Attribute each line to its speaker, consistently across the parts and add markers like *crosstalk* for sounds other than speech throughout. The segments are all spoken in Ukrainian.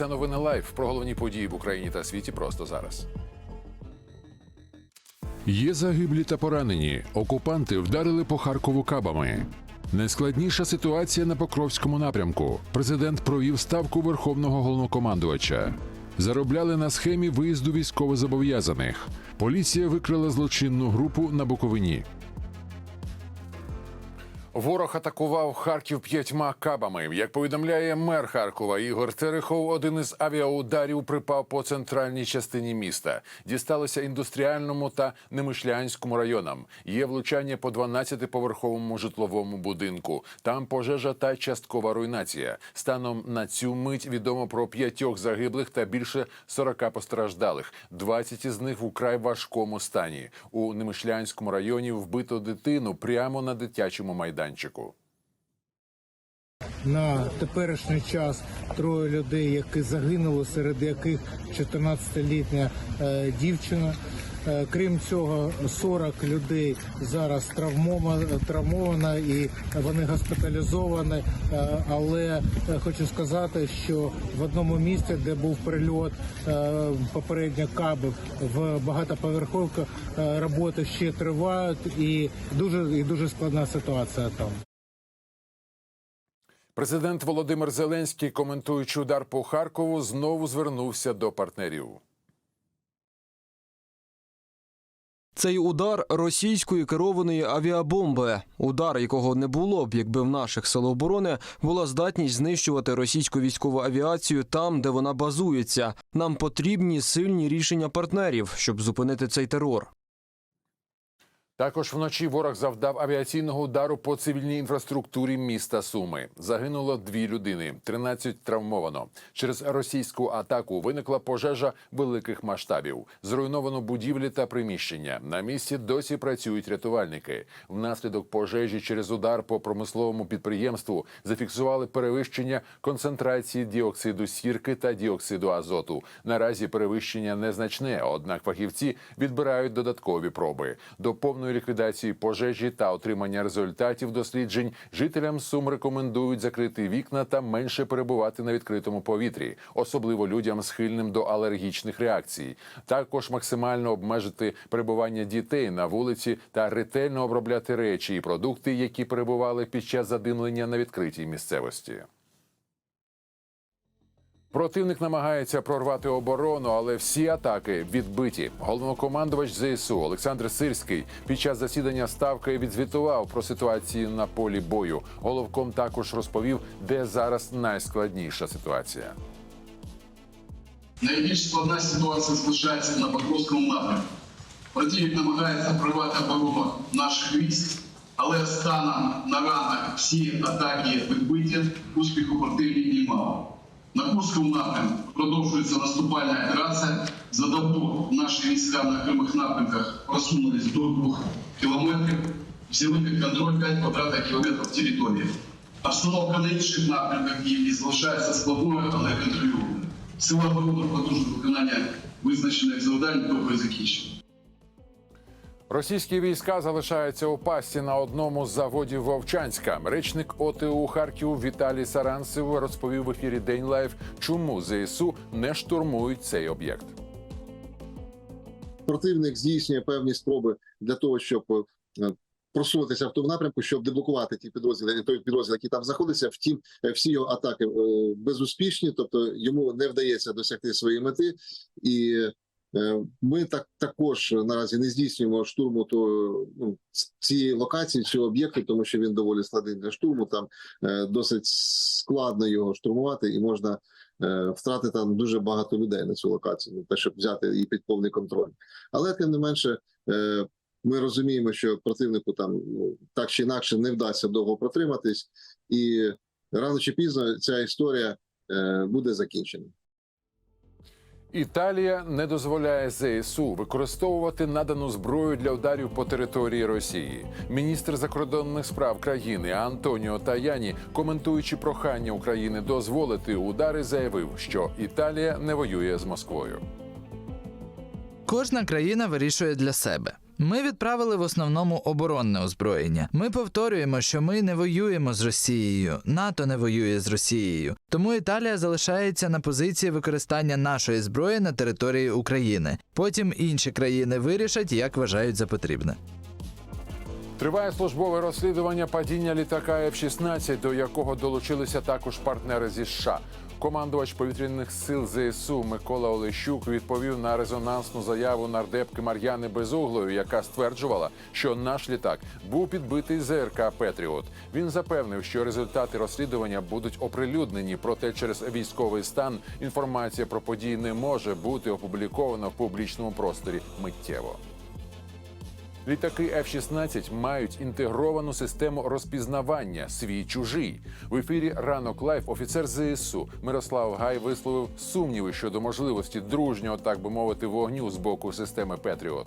Speaker 1: Це новини лайф про головні події в Україні та світі просто зараз. Є загиблі та поранені. Окупанти вдарили по Харкову кабами. Найскладніша ситуація на Покровському напрямку. Президент провів ставку верховного головнокомандувача. Заробляли на схемі виїзду військовозобов'язаних. Поліція викрила злочинну групу на Буковині. Ворог атакував Харків п'ятьма кабами. Як повідомляє мер Харкова Ігор Терехов, один із авіаударів припав по центральній частині міста. Дісталося індустріальному та Немишлянському районам. Є влучання по 12-поверховому житловому будинку. Там пожежа та часткова руйнація. Станом на цю мить відомо про п'ятьох загиблих та більше 40 постраждалих. 20 із них в украй важкому стані. У Немишлянському районі вбито дитину прямо на дитячому майданчику.
Speaker 2: На теперішній час троє людей, які загинули, серед яких 14-літня е, дівчина. Е, Крім цього, 40 людей зараз травмовано, і вони госпіталізовані. Е, Але е, хочу сказати, що в одному місці, де був прильот попередньо кабів в багатоповерховку, е, роботи ще тривають, і дуже і дуже складна ситуація там.
Speaker 1: Президент Володимир Зеленський, коментуючи удар по Харкову, знову звернувся до партнерів.
Speaker 3: Цей удар російської керованої авіабомби, удар якого не було б, якби в наших сил оборони була здатність знищувати російську військову авіацію там, де вона базується. Нам потрібні сильні рішення партнерів, щоб зупинити цей терор.
Speaker 1: Також вночі ворог завдав авіаційного удару по цивільній інфраструктурі міста Суми. Загинуло дві людини, 13 травмовано. Через російську атаку виникла пожежа великих масштабів. Зруйновано будівлі та приміщення. На місці досі працюють рятувальники. Внаслідок пожежі через удар по промисловому підприємству зафіксували перевищення концентрації діоксиду сірки та діоксиду азоту. Наразі перевищення незначне, однак фахівці відбирають додаткові проби. До повної ліквідації пожежі та отримання результатів досліджень жителям Сум рекомендують закрити вікна та менше перебувати на відкритому повітрі, особливо людям схильним до алергічних реакцій. Також максимально обмежити перебування дітей на вулиці та ретельно обробляти речі і продукти, які перебували під час задимлення на відкритій місцевості. Противник намагається прорвати оборону, але всі атаки відбиті. Головнокомандувач ЗСУ Олександр Сирський під час засідання ставки відзвітував про ситуацію на полі бою. Головком також розповів, де зараз найскладніша ситуація.
Speaker 4: Найбільш складна ситуація залишається на Покровському напрямку. Противник намагається прорвати оборону наших військ, але станом на ранок всі атаки відбиті, успіху противників мало. На Курському напрямку продовжується наступальна операція. За добу наші війська на окремих напрямках просунулись до двох кілометрів, взяли під контроль 5 квадратних кілометрів території. Обстановка на інших напрямках і залишається складною, але контрольованою. Сила оборони продовжує виконання визначених завдань до закінчення.
Speaker 1: Російські війська залишаються у пасті на одному з заводів Вовчанська. Речник ОТУ Харків Віталій Саранцев розповів в ефірі День Лайв, чому ЗСУ не штурмують цей об'єкт.
Speaker 5: противник здійснює певні спроби для того, щоб е, просунутися в тому напрямку, щоб деблокувати ті підрозділи, той підрозділ, який там знаходиться. Втім, е, всі його атаки е, безуспішні, тобто йому не вдається досягти своєї мети, і ми так також наразі не здійснюємо штурму то ну, цієї локації, цього об'єкту, тому що він доволі складний для штурму. Там е, досить складно його штурмувати, і можна е, втратити там дуже багато людей на цю локацію, на те, щоб взяти її під повний контроль. Але тим не менше, е, ми розуміємо, що противнику там ну, так чи інакше не вдасться довго протриматись, і рано чи пізно ця історія е, буде закінчена.
Speaker 1: Італія не дозволяє ЗСУ використовувати надану зброю для ударів по території Росії. Міністр закордонних справ країни Антоніо Таяні, коментуючи прохання України дозволити удари, заявив, що Італія не воює з Москвою.
Speaker 6: Кожна країна вирішує для себе. Ми відправили в основному оборонне озброєння. Ми повторюємо, що ми не воюємо з Росією, НАТО не воює з Росією. Тому Італія залишається на позиції використання нашої зброї на території України. Потім інші країни вирішать, як вважають за потрібне.
Speaker 1: Триває службове розслідування падіння літака F-16, до якого долучилися також партнери зі США. Командувач повітряних сил ЗСУ Микола Олещук відповів на резонансну заяву нардепки Мар'яни Безуглої, яка стверджувала, що наш літак був підбитий ЗРК Петріот. Він запевнив, що результати розслідування будуть оприлюднені, проте через військовий стан інформація про події не може бути опублікована в публічному просторі миттєво. Літаки F-16 мають інтегровану систему розпізнавання свій чужий. В ефірі ранок лайф офіцер ЗСУ Мирослав Гай висловив сумніви щодо можливості дружнього, так би мовити, вогню з боку системи Петріот.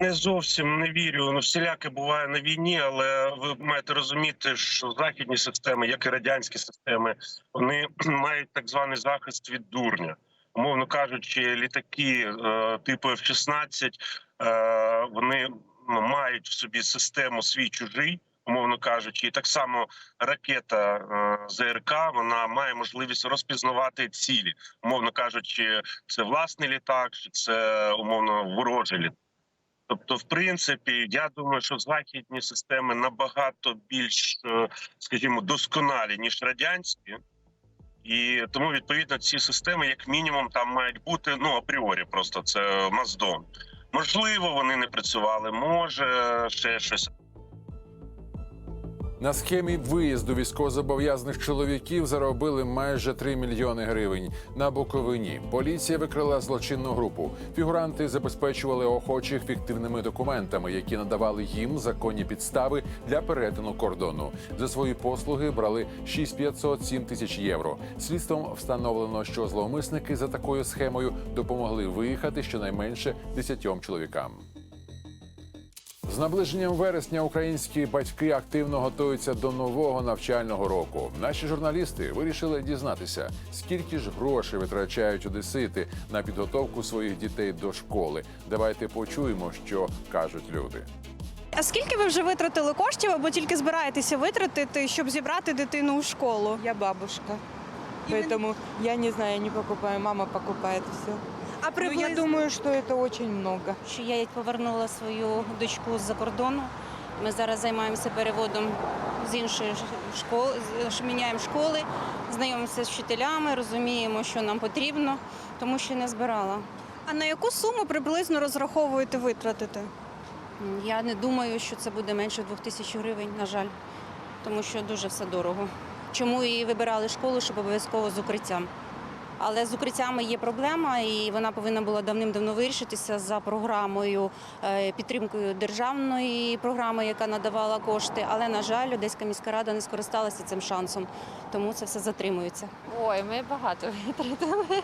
Speaker 7: Не зовсім не вірю. Ну всіляке буває на війні, але ви маєте розуміти, що західні системи, як і радянські системи, вони *clears throat* мають так званий захист від дурня. Умовно кажучи, літаки е, типу F-16, е, вони ну, мають в собі систему свій чужий. Умовно кажучи, і так само ракета е, ЗРК вона має можливість розпізнавати цілі, умовно кажучи, це власний літак, чи це умовно ворожий літак. Тобто, в принципі, я думаю, що західні системи набагато більш, скажімо, досконалі ніж радянські, і тому відповідно ці системи, як мінімум, там мають бути ну апріорі, просто це маздон. Можливо, вони не працювали, може ще щось.
Speaker 1: На схемі виїзду військовозобов'язаних чоловіків заробили майже 3 мільйони гривень. На Буковині поліція викрила злочинну групу. Фігуранти забезпечували охочих фіктивними документами, які надавали їм законні підстави для перетину кордону. За свої послуги брали 6500 7 тисяч євро. Слідством встановлено, що зловмисники за такою схемою допомогли виїхати щонайменше 10 чоловікам. З наближенням вересня українські батьки активно готуються до нового навчального року. Наші журналісти вирішили дізнатися, скільки ж грошей витрачають одесити на підготовку своїх дітей до школи. Давайте почуємо, що кажуть люди.
Speaker 8: А скільки ви вже витратили коштів або тільки збираєтеся витратити, щоб зібрати дитину у школу?
Speaker 9: Я бабушка. Поэтому я не знаю, я не покупаю, мама покупает все.
Speaker 8: А
Speaker 9: Ну, я думаю, что это очень много.
Speaker 10: що я повернула свою дочку з-за кордону. Ми зараз займаємося переводом з іншої школи, міняємо школи, знайомимося з вчителями, розуміємо, що нам потрібно, тому що не збирала.
Speaker 8: а на яку суму приблизно розраховуєте витратити?
Speaker 10: Я не думаю, що це буде менше двох тисяч гривень, на жаль, тому що дуже все дорого. Чому і вибирали школу, щоб обов'язково з укриттям. Але з укриттями є проблема, і вона повинна була давним-давно вирішитися за програмою е, підтримкою державної програми, яка надавала кошти. Але на жаль, Одеська міська рада не скористалася цим шансом, тому це все затримується.
Speaker 11: Ой, ми багато витратили.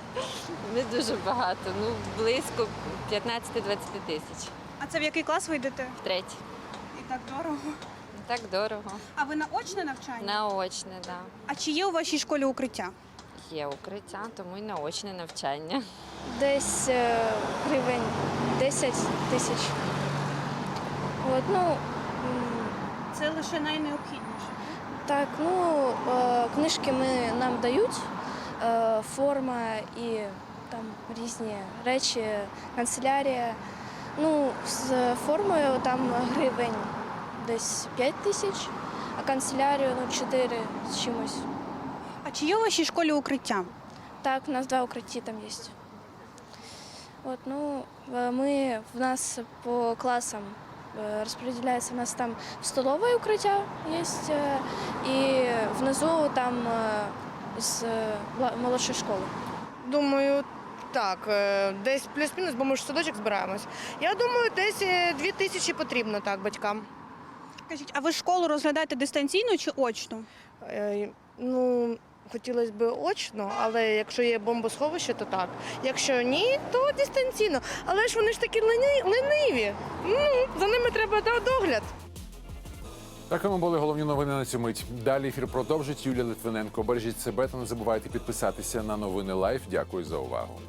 Speaker 11: Ми дуже багато. Ну, близько 15-20 тисяч.
Speaker 8: А це в який клас ви йдете?
Speaker 11: Третій.
Speaker 8: І так дорого.
Speaker 11: Так дорого.
Speaker 8: А ви на очне навчання?
Speaker 11: Наочне, так. Да.
Speaker 8: А чи є у вашій школі укриття?
Speaker 11: Є укриття, тому й наочне навчання.
Speaker 12: Десь е, гривень 10 тисяч. От, ну,
Speaker 8: Це лише найнеобхідніше.
Speaker 12: так, ну, е, книжки ми, нам дають, е, форма і там різні речі, канцелярія. Ну, з формою там гривень десь 5 тисяч, а канцелярію ну, 4 з чимось.
Speaker 8: А чи є у вашій школі укриття?
Speaker 12: Так, у нас два укрытия там есть. Вот, ну, э, мы, в нас по классам э, распределяется, у нас там столовое укрытие есть, э, и внизу там э, с э, мла- молодшей школы.
Speaker 9: Думаю, так, е, десь плюс-мінус, бо ми ж в садочок збираємось. Я думаю, десь е, дві тисячі потрібно так батькам.
Speaker 8: Скажіть, а ви школу розглядаєте дистанційно чи очно?
Speaker 9: Е, Ну, хотілося б очно, але якщо є бомбосховище, то так. Якщо ні, то дистанційно. Але ж вони ж такі лені- лениві. Ну, за ними треба да- догляд.
Speaker 1: Такими були головні новини на цю мить. Далі ефір продовжить Юлія Литвиненко. Бережіть себе та не забувайте підписатися на новини Лайф. Дякую за увагу.